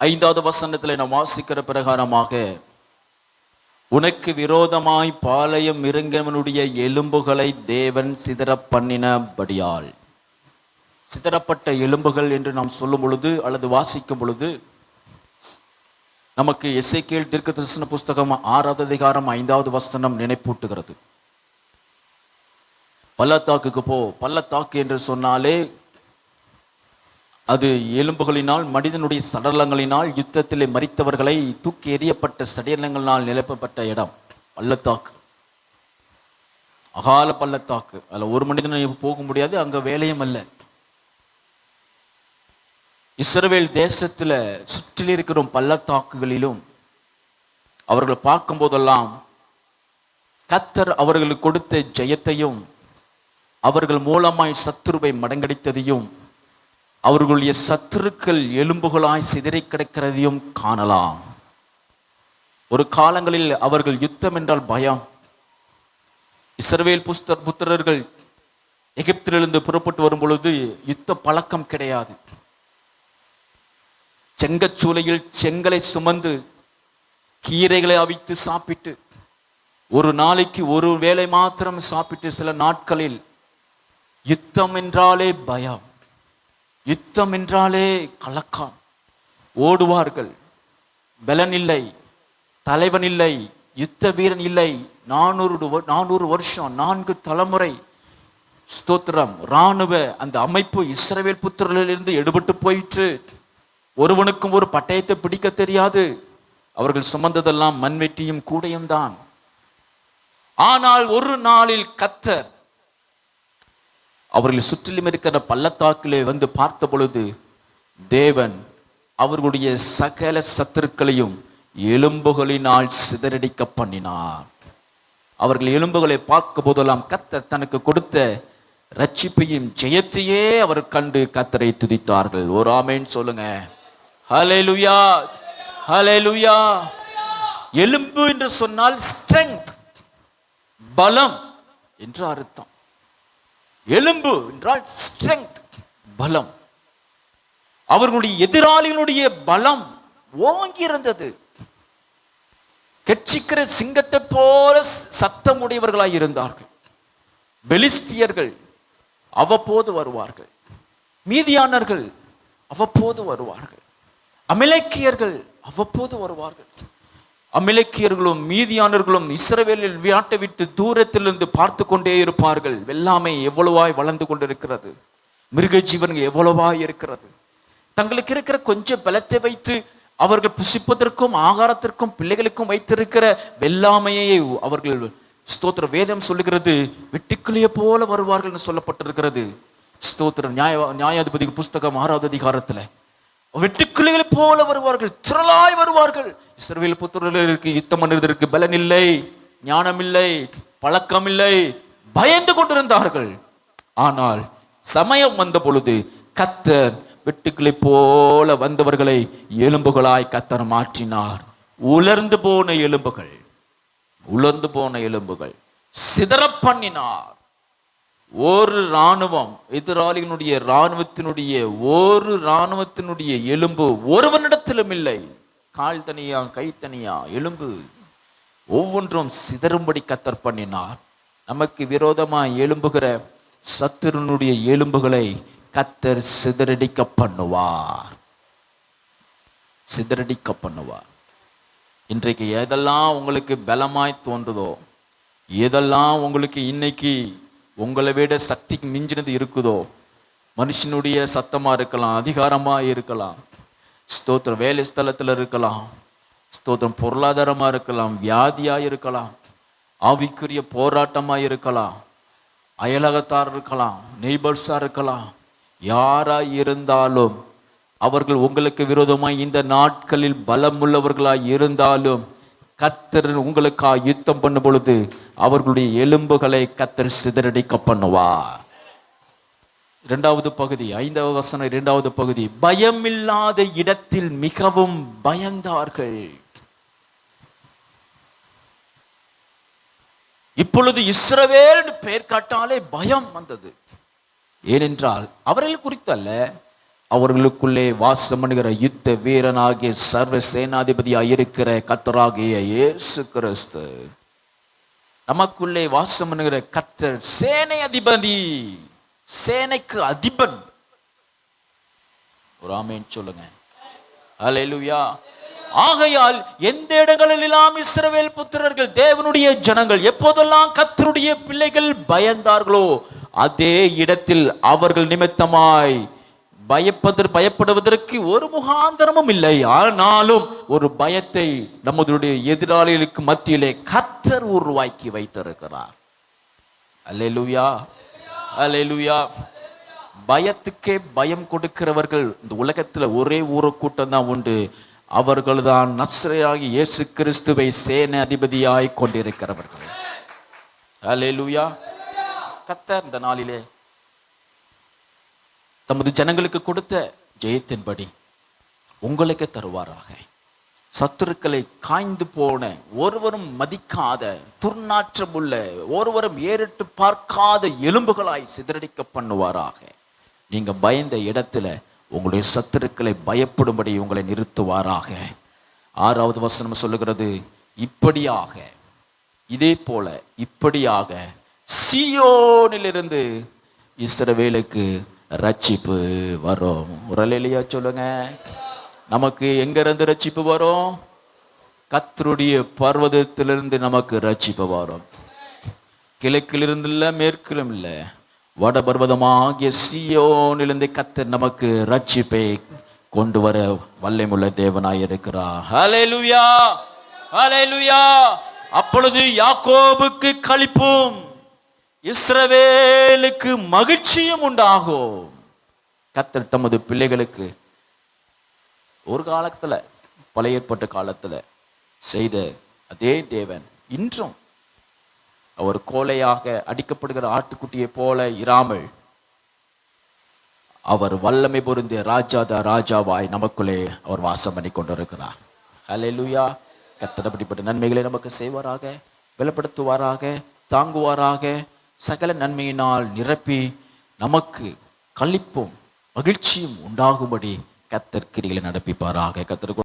ஐந்தாவது வசனத்தில் நாம் வாசிக்கிற பிரகாரமாக உனக்கு விரோதமாய் பாளையம் இறங்கினவனுடைய எலும்புகளை தேவன் சிதற பண்ணினபடியால் சிதறப்பட்ட எலும்புகள் என்று நாம் சொல்லும் பொழுது அல்லது வாசிக்கும் பொழுது நமக்கு எஸ்ஐகேல் தீர்க்க தரிசன புஸ்தகம் ஆறாவது அதிகாரம் ஐந்தாவது வசனம் நினைப்பூட்டுகிறது. பள்ளத்தாக்குக்கு போ பள்ளத்தாக்கு என்று சொன்னாலே அது எலும்புகளினால் மனிதனுடைய சடலங்களினால் யுத்தத்திலே மறித்தவர்களை தூக்கி எறியப்பட்ட சடலங்களினால் நிரப்பப்பட்ட இடம் பள்ளத்தாக்கு. அகால பள்ளத்தாக்கு. அதுல ஒரு மனிதனை போக முடியாது அங்க வேலையும் அல்ல இஸ்ரவேல் தேசத்துல சுற்றில் இருக்கிற பள்ளத்தாக்குகளிலும் அவர்கள் பார்க்கும் போதெல்லாம் கத்தர் அவர்களுக்கு கொடுத்த ஜெயத்தையும் அவர்கள் மூலமாய் சத்துருவை மடங்கடித்ததையும் அவர்களுடைய சத்துருக்கள் எலும்புகளாய் சிதறி கிடக்கிறதையும் காணலாம். ஒரு காலங்களில் அவர்கள் யுத்தம் என்றால் பயம். இஸ்ரவேல் புஸ்தர் புத்திரர்கள் எகிப்திலிருந்து புறப்பட்டு வரும் பொழுது யுத்த பழக்கம் கிடையாது. செங்கச்சூளையில் செங்கலை சுமந்து கீரைகளை அவித்து சாப்பிட்டு ஒரு நாளைக்கு ஒரு வேளை மாத்திரம் சாப்பிட்டு சில நாட்களில் யுத்தம் என்றாலே பயம். யுத்தம் என்றாலே கலக்கம். ஓடுவார்கள். பலன் இல்லை தலைவன் இல்லை யுத்த வீரன் இல்லை நானூறு நானூறு வருஷம் நான்கு தலைமுறை. ஸ்தோத்திரம். இராணுவ அந்த அமைப்பு இஸ்ரவேல் புத்திரரிலிருந்து எடுபட்டு போயிற்று. ஒருவனுக்கும் ஒரு பட்டயத்தை பிடிக்க தெரியாது. அவர்கள் சுமந்ததெல்லாம் மண்வெட்டியும் கூடையும் தான் ஆனால் ஒரு நாளில் கத்தர் அவர்கள் சுற்றிலும் இருக்கிற பள்ளத்தாக்கிலே வந்து பார்த்த பொழுது தேவன் அவர்களுடைய சகல சத்துருக்களையும் எலும்புகளினால் சிதறடிக்க பண்ணினார். அவர்கள் எலும்புகளை பார்க்க போதெல்லாம் கத்தர் தனக்கு கொடுத்த ரட்சிப்பையும் ஜெயத்தையே அவர் கண்டு கத்தரை துதித்தார்கள். ஒரு ஆமேன்னு சொல்லுங்க. ஹலை லுயா எலும்பு என்று சொன்னால் ஸ்ட்ரெங்க் பலம் என்று அர்த்தம். எலும்பு என்றால் ஸ்ட்ரெங்க் பலம். அவர்களுடைய எதிராளிகளுடைய பலம் ஓங்கி இருந்தது கெட்சிக்கிற சிங்கத்தை போல சத்தம் உடையவர்களாய் இருந்தார்கள். பெலிஸ்தியர்கள் அவ்வப்போது வருவார்கள். மீதியானர்கள் அவ்வப்போது வருவார்கள். அமிலக்கியர்கள் அவ்வப்போது வருவார்கள். அமிலக்கியர்களும் மீதியானர்களும் இஸ்ரவேலில் வியாட்டை விட்டு தூரத்திலிருந்து பார்த்து கொண்டே இருப்பார்கள். வெள்ளாமை எவ்வளவாய் வளர்ந்து கொண்டிருக்கிறது? மிருக ஜீவன்கள் எவ்வளவாய் இருக்கிறது? தங்களுக்கு இருக்கிற கொஞ்சம் பலத்தை வைத்து அவர்கள் புசிப்பதற்கும் ஆகாரத்திற்கும் பிள்ளைகளுக்கும் வைத்திருக்கிற வெள்ளாமையை அவர்கள் ஸ்தோத்திர வேதம் சொல்லுகிறது வெட்டுக்கிளியை போல வருவார்கள் என்று சொல்லப்பட்டிருக்கிறது. ஸ்தோத்திர நியாய நியாயாதிபதி புஸ்தகம் ஆறாவது அதிகாரத்தில். வெட்டுக்கிளிகளை போல வருவார்கள் திரளாய் வருவார்கள். இஸ்ரவேல் புத்திரர்களுக்கு யுத்தம் பண்ணுவதற்கு பலன் இல்லை ஞானம் இல்லை பழக்கம் இல்லை பயந்து கொண்டிருந்தார்கள். ஆனால் சமயம் வந்த பொழுது கத்தர் வெட்டுக்களை போல வந்தவர்களை எலும்புகளாய் கத்தர் மாற்றினார். உலர்ந்து போன எலும்புகள் உலர்ந்து போன எலும்புகள் சிதற பண்ணினார். ஒரு இராணுவம் எதிராளிகளுடைய இராணுவத்தினுடைய ஒரு இராணுவத்தினுடைய எலும்பு ஒருவனிடத்திலும் இல்லை. கால் தனியா கை தனியா எலும்பு. ஒவ்வொன்றும் சிதறும்படி கத்தர் பண்ணினார். நமக்கு விரோதமாக எலும்புகிற சத்துருனுடைய எலும்புகளை கத்தர் சிதறடிக்க பண்ணுவார். சிதறடிக்க பண்ணுவார். இன்றைக்கு எதெல்லாம் உங்களுக்கு பலமாய் தோன்றுதோ எதெல்லாம் உங்களுக்கு இன்னைக்கு உங்களை விட சக்திக்கு மிஞ்சினது இருக்குதோ? மனுஷனுடைய சத்தமாக இருக்கலாம் அதிகாரமாக இருக்கலாம். ஸ்தோத்திரம் வேலை ஸ்தலத்தில் இருக்கலாம். ஸ்தோத்திரம் பொருளாதாரமாக இருக்கலாம் வியாதியாக இருக்கலாம். ஆவிக்குரிய போராட்டமாக இருக்கலாம். அயலகத்தார் இருக்கலாம் நெய்பர்ஸாக இருக்கலாம். யாராக இருந்தாலும் அவர்கள் உங்களுக்கு விரோதமாக இந்த நாட்களில் பலமுள்ளவர்களாக இருந்தாலும் கத்தர் உங்களுக்காக யுத்தம் பண்ணும் பொழுது அவர்களுடைய எலும்புகளை கத்தர் சிதறடிக்க பண்ணுவா இரண்டாவது பகுதி ஐந்தாவது வசனம் இரண்டாவது பகுதி. பயமில்லாத இடத்தில் மிகவும் பயந்தார்கள். இப்பொழுது இஸ்ரவேல் பெயர் காட்டாலே பயம் வந்தது. ஏனென்றால் அவர்கள் குறித்தல்ல அவர்களுக்குள்ளே வாசம் பண்ணுகிற யுத்த வீரனாகிய சர்வ சேனாதிபதியாக இருக்கிற கத்தராகிய இயேசு கிறிஸ்து. நமக்குள்ளே வாசம் பண்ணுகிற கத்தர் சேனை அதிபதி சேனைக்கு அதிபன். ஒரு ஆமேன் சொல்லுங்க. அல்லேலூயா ஆகையால் எந்த இடங்களிலெல்லாம் இஸ்ரவேல் புத்திரர்கள் தேவனுடைய ஜனங்கள் எப்போதெல்லாம் கத்தருடைய பிள்ளைகள் பயந்தார்களோ அதே இடத்தில் அவர்கள் நிமித்தமாய் பயப்பதற்கு பயப்படுவதற்கு ஒரு முகாந்தரமும் இல்லை. ஆனாலும் ஒரு பயத்தை நம்முடைய எதிராளிகளுக்கு மத்தியிலே கத்தர் உருவாக்கி வைத்திருக்கிறார். அல்லேலூயா. அல்லேலூயா. பயத்துக்கே பயம் கொடுக்கிறவர்கள் இந்த உலகத்தில் ஒரே ஊர கூட்டம் தான் உண்டு. அவர்கள்தான் நஸ்ரையாகி இயேசு கிறிஸ்துவை சேன அதிபதியாய் கொண்டிருக்கிறவர்கள். அல்லேலூயா. கத்தர் இந்த நாளிலே தமது ஜனங்களுக்கு கொடுத்த ஜெயத்தின்படி உங்களுக்கு தருவாராக. சத்துருக்களை காய்ந்து போன ஒருவரும் மதிக்காத துர்நாற்றமுள்ள ஒருவரும் ஏறிட்டு பார்க்காத எலும்புகளாய் சிதறடிக்க பண்ணுவாராக. நீங்க பயந்த இடத்துல உங்களுடைய சத்துருக்களை பயப்படும்படி உங்களை நிறுத்துவாராக. ஆறாவது வசனம் சொல்லுகிறது இப்படியாக இதே போல இப்படியாக சியோனிலிருந்து இஸ்ரவேலுக்கு ரட்சிப்பு வரும். ஒரு சொல்லுங்க. நமக்கு எங்கேருந்து ரட்சிப்பு வரும்? கத்தருடைய பர்வதத்திலிருந்து நமக்கு ரட்சிப்பு வரும். கிழக்கிலிருந்து இல்லை மேற்கிலும் இல்லை வட பர்வதமாகிய சியோனிலிருந்து கத்தர் நமக்கு ரட்சிப்பை கொண்டு வர வல்லமுள்ள தேவனாய் இருக்கிறார். ஹalleluya லுயா அப்பொழுது யாக்கோபுக்கு கழிப்போம் இஸ்ரவேலுக்கு மகிழ்ச்சியும் உண்டாகும். கத்தர் தமது பிள்ளைகளுக்கு ஒரு காலத்துல பழைய ஏற்பட்ட காலத்துல செய்த அதே தேவன் இன்றும் அவர் கோலையாக அடிக்கப்படுகிற ஆட்டுக்குட்டியை போல இராமல் அவர் வல்லமை பொருந்திய ராஜாத ராஜாவாய் நமக்குள்ளே அவர் வாசம் பண்ணி கொண்டிருக்கிறார். லூயா கத்தடப்படிப்பட்ட நன்மைகளை நமக்கு செய்வாராக பலப்படுத்துவாராக தாங்குவாராக சகல நன்மையினால் நிரப்பி நமக்கு களிப்பும் மகிழ்ச்சியும் உண்டாகும்படி கத்தற்கிரிகளை நடப்பிப்பாராக. கத்தர்